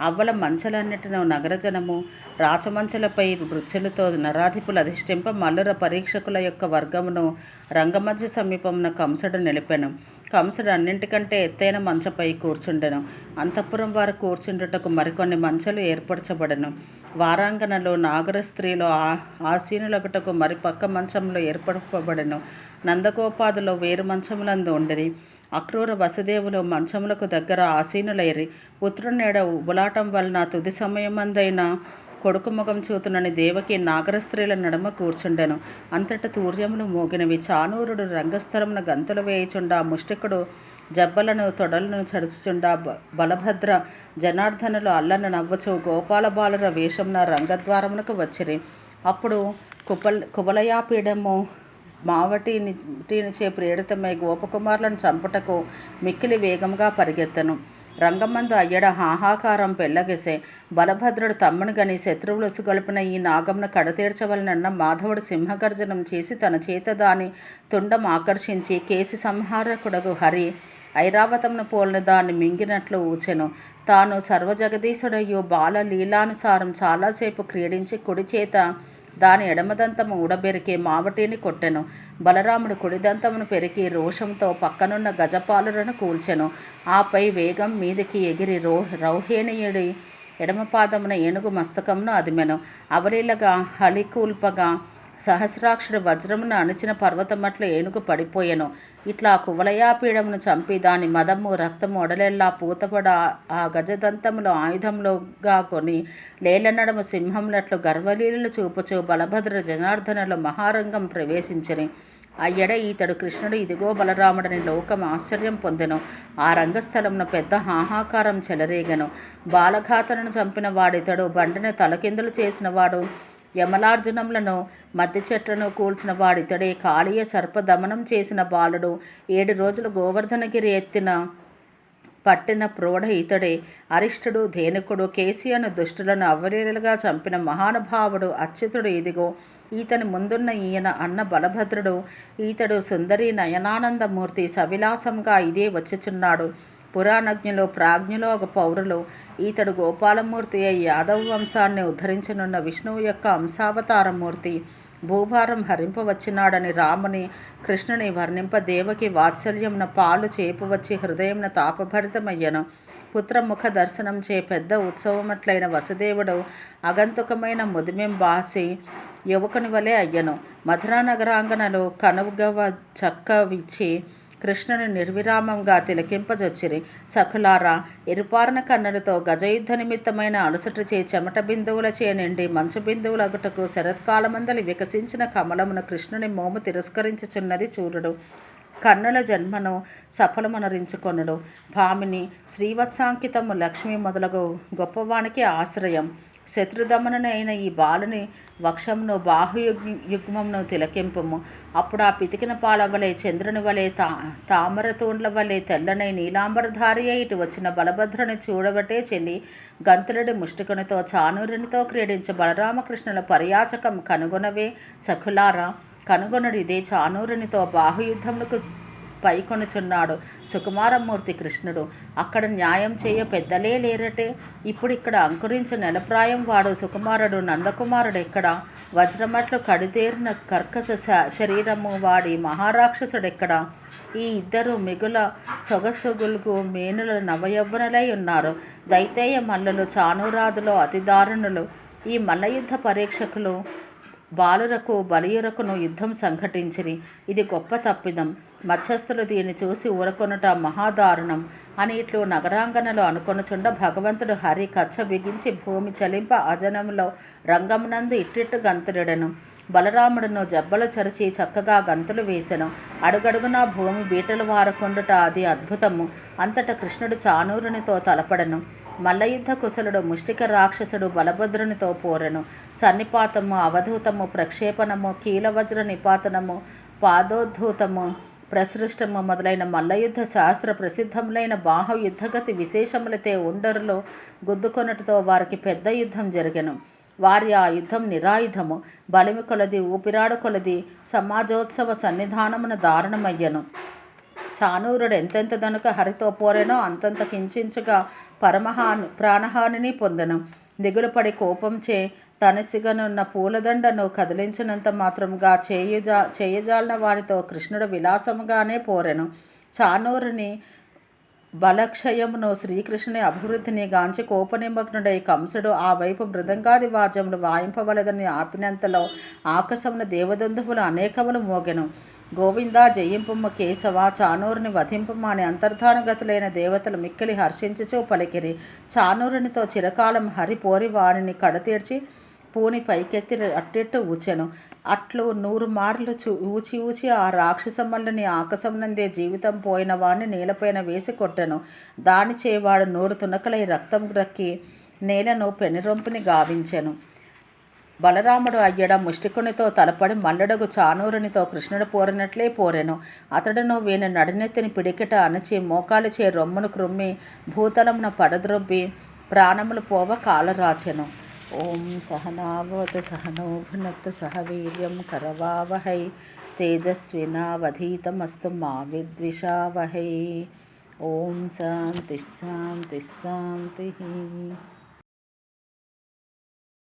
అవ్వల మంచలన్నిటిను నగరజనము రాచమంచలపై వృచ్చులతో నరాధిపులు అధిష్ఠింప మల్లుర పరీక్షకుల యొక్క వర్గమును రంగమధ్య సమీపమున కంసుడు నిలిపెను. కంసుడు అన్నింటికంటే ఎత్తైన మంచపై కూర్చుండెను. అంతఃపురం వారు కూర్చుండుటకు మరికొన్ని మంచలు ఏర్పరచబడను. వారాంగణలో నాగర స్త్రీలు ఆ ఆసీనులగుటకు మరి పక్క మంచంలో ఏర్పరపబడెను. నందగోపాదులో వేరు మంచములందు ఉండిరి. అక్రూర వసుదేవులు మంచములకు దగ్గర ఆసీనులైరి. పుత్రునేడ ఉబలాటం వలన తుది సమయమందైన కొడుకు ముఖం చూతునని దేవకి నాగర స్త్రీల నడుమ కూర్చుండెను. అంతట తూర్యములు మోగినవి చానూరుడు రంగస్థలమున గంతులు వేయుచుండా ముష్టికుడు జబ్బలను తొడలను చడుచుచుండా బ- బలభద్ర జనార్దనులు అల్లను నవ్వచు గోపాల బాలుర వేషంన రంగద్వారమునకు వచ్చిరి. అప్పుడు కుపల్ కుబలయాపీడము మావటిని టీనిచే ప్రేరితమై గోపకుమారులను చంపుటకు మిక్కిలి వేగంగా పరిగెత్తను. రంగమందు అయ్యడ హాహాకారం పెళ్ళగెసే. బలభద్రుడు తమ్ముని గని శత్రువులసు గలిపిన ఈ నాగమును కడతీర్చవలనన్న మాధవుడు సింహగర్జనం చేసి తన చేత దాని తుండం ఆకర్షించి కేసి సంహారకుడగు హరి ఐరావతమును పోలిన దాన్ని మింగినట్లు ఊచెను. తాను సర్వజగదీశుడయ్యో బాల లీలానుసారం చాలాసేపు క్రీడించి కుడి చేత దాని ఎడమదంతము ఊడబెరికి మావటిని కొట్టెను. బలరాముడు కుడిదంతమును పెరికి రోషంతో పక్కనున్న గజపాలులను కూల్చెను. ఆపై వేగం మీదికి ఎగిరి రో రౌహేణీయుడి ఎడమపాదమున ఏనుగు మస్తకమును అదిమెను. అవలీలగా హలికూల్పగా సహస్రాక్షర వజ్రమును అణిచిన పర్వతమట్ల ఏనుగు పడిపోయెను. ఇట్లా కువలయాపీడమును చంపి దాని మదము రక్తము ఒడలెల్లా పూతపడ ఆ గజదంతములో ఆయుధంలోగా కొని లేలనడము సింహములట్లు గర్వలీలలు చూపుచు బలభద్ర జనార్దనులు మహారంగం ప్రవేశించని. అయ్యడ ఈతడు కృష్ణుడు ఇదిగో బలరాముడని లోకం ఆశ్చర్యం పొందెను. ఆ రంగస్థలమున పెద్ద హాహాకారం చెలరేగను. బాలఘాతలను చంపిన వాడితడు బండిని తలకిందులు చేసిన వాడు యమలార్జునములను మద్ది చెట్లను కూల్చిన వాడితడే కాళీయ సర్పదమనం చేసిన బాలుడు ఏడు రోజులు గోవర్ధనగిరి ఎత్తిన పట్టిన ప్రోఢ ఇతడే అరిష్టుడు ధేనుకుడు కేసీఆర్ దుష్టులను అవలీలుగా చంపిన మహానుభావుడు అచ్యుతుడు ఇదిగో ఈతని ముందున్న ఈయన అన్న బలభద్రుడు. ఈతడు సుందరి నయనానందమూర్తి సవిలాసంగా ఇదే వచ్చుచున్నాడు. పురాణజ్ఞులు ప్రాజ్ఞులు ఒక పౌరులు. ఈతడు గోపాలమూర్తి అయి యాదవ వంశాన్ని ఉద్ధరించనున్న విష్ణువు యొక్క అంశావతారమూర్తి. భూభారం హరింపవచ్చినాడని రాముని కృష్ణుని వర్ణింప దేవకి వాత్సల్యమున పాలు చేపువచ్చి హృదయంన తాపభరితమయ్యను. పుత్రముఖ దర్శనం చే పెద్ద ఉత్సవమట్లైన వసుదేవుడు అగంతుకమైన ముదిమెం బాసి యువకుని వలె అయ్యను. మధురా నగరాంగణలో కనుగవ చక్క విచ్చి కృష్ణుని నిర్విరామంగా తిలకింపజొచ్చిరి. సఖులారా ఎరుపారన కన్నులతో గజయుద్ధ నిమిత్తమైన అలసట చే చెమట బిందువుల చే నిండి మంచు బిందువులగుటకు శరత్కాలమందలి వికసించిన కమలమును కృష్ణుని మోము తిరస్కరించుచున్నది చూడుడు. కన్నుల జన్మను సఫలమనరించుకొనుడు. భామిని శ్రీవత్సాంకితము లక్ష్మి మొదలగు గొప్పవానికి ఆశ్రయం. శత్రుదమనైన ఈ బాలుని వక్షమును బాహుయుగ్ యుగ్మమును తిలకింపము. అప్పుడు ఆ పితికిన పాల వలె చంద్రుని వలె తా తామర తూండ్ల వలె తెల్లనై నీలాంబరధారి ఇటు వచ్చిన బలభద్రుని చూడబట్టే చెల్లి గంతులుడి ముష్టికునితో చానూరునితో క్రీడించే బలరామకృష్ణుల పర్యాచకం కనుగొనవే సఖులారా. కనుగొనుడు ఇదే చానూరునితో బాహుయుద్ధములకు పైకొనుచున్నాడు. సుకుమారమూర్తి కృష్ణుడు అక్కడ న్యాయం చేయ పెద్దలే లేరటే? ఇప్పుడు ఇక్కడ అంకురించు నెలప్రాయం వాడు సుకుమారుడు నందకుమారుడు ఎక్కడ వజ్రమట్లు కడితేరిన కర్కశ శ- శరీరము వాడి మహారాక్షసుడెక్కడ? ఈ ఇద్దరు మిగుల సొగసొగులుగు మేనుల నవయవ్వనులై ఉన్నారు. దైతేయ మల్లులు చానురాదులో అతి దారుణులు ఈ మల్లయుద్ధ పరీక్షకులు బాలురకు బలియురకును యుద్ధం సంఘటించిరి. ఇది గొప్ప తప్పిదం. మత్స్యస్థులు దీన్ని చూసి ఊరకొనుట మహాదారుణం. అని ఇట్లు నగరాంగనలో అనుకొనుచుండ భగవంతుడు హరి కచ్చ బిగించి భూమి చలింప అజనంలో రంగమునందు ఇట్టిట్టు గంతుడెను బలరాముడును జబ్బలు చరిచి చక్కగా గంతులు వేసెను. అడుగడుగున భూమి బీటలు వారకుండుట అది అద్భుతము. అంతట కృష్ణుడు చానూరునితో తలపడను. మల్లయుద్ధ కుశలుడు ముష్టిక రాక్షసుడు బలభద్రునితో పోరెను. సన్నిపాతము అవధూతము ప్రక్షేపణము కీలవజ్ర నిపాతనము పాదోద్ధూతము ప్రసృష్టము మొదలైన మల్లయుద్ధ శాస్త్ర ప్రసిద్ధములైన బాహు యుద్ధగతి విశేషములతే ఉండరులో గుద్దుకొనుటతో వారికి పెద్ద యుద్ధం జరిగెను. వారి ఆ యుద్ధం నిరాయుధము. బలిమి కొలది ఊపిరాడు కొలది సమాజోత్సవ సన్నిధానమున దారుణమయ్యను. చానూరుడు ఎంతెంత దనుక హరితో పోరెనో అంతంత కించించగా పరమహాను ప్రాణహానిని పొందెను. దిగులుపడి కోపంచే తనసిగనున్న పూలదండను కదిలించినంత మాత్రముగా చేయుజా చేయజాలిన వారితో కృష్ణుడు విలాసముగానే పోరెను. చానూరుని బలక్షయమును శ్రీకృష్ణుని అభివృద్ధిని గాంచి కోపనిమగ్నుడై కంసుడు ఆ వైపు మృదంగాది వాద్యములు వాయింపవలదని ఆపినంతలో ఆకాశమున దేవదందువులు అనేకములు మోగెను. గోవింద జయింపుమ్మ కేశవ చానూరుని వధింపమని అంతర్ధానగతులైన దేవతలు మిక్కిలి హర్షించుచూ పలికిరి. చానూరునితో చిరకాలం హరి పోరి వారిని కడతీర్చి పూని పైకెత్తి అట్టెట్టు ఊచెను. అట్లు నూరు మార్లు చూ ఊచి ఊచి ఆ రాక్షసమ్మల్ని ఆకాశంనందే జీవితం పోయిన వాణ్ణి నేలపైన వేసి కొట్టెను. దాని చేవాడు నూరు తునకలై రక్తం రక్కి నేలను పెనురొంపుని గావించెను. బలరాముడు అయ్యడ ముష్టికునితో తలపడి మల్లడగు చానూరునితో కృష్ణుడు పోరినట్లే పోరెను. అతడును వీని నడినెత్తిని పిడికిట అణచి మోకాలు చే రొమ్మును క్రుమ్మి భూతలమున పడద్రొబ్బి ప్రాణములు పోవ కాలరాచెను. ఓం సహనావతు సహనో సహవీర్యం కరవావహై తేజస్వినావధీతమస్తు మా విద్విషావహై. ఓం శాంతి శాంతి శాంతి.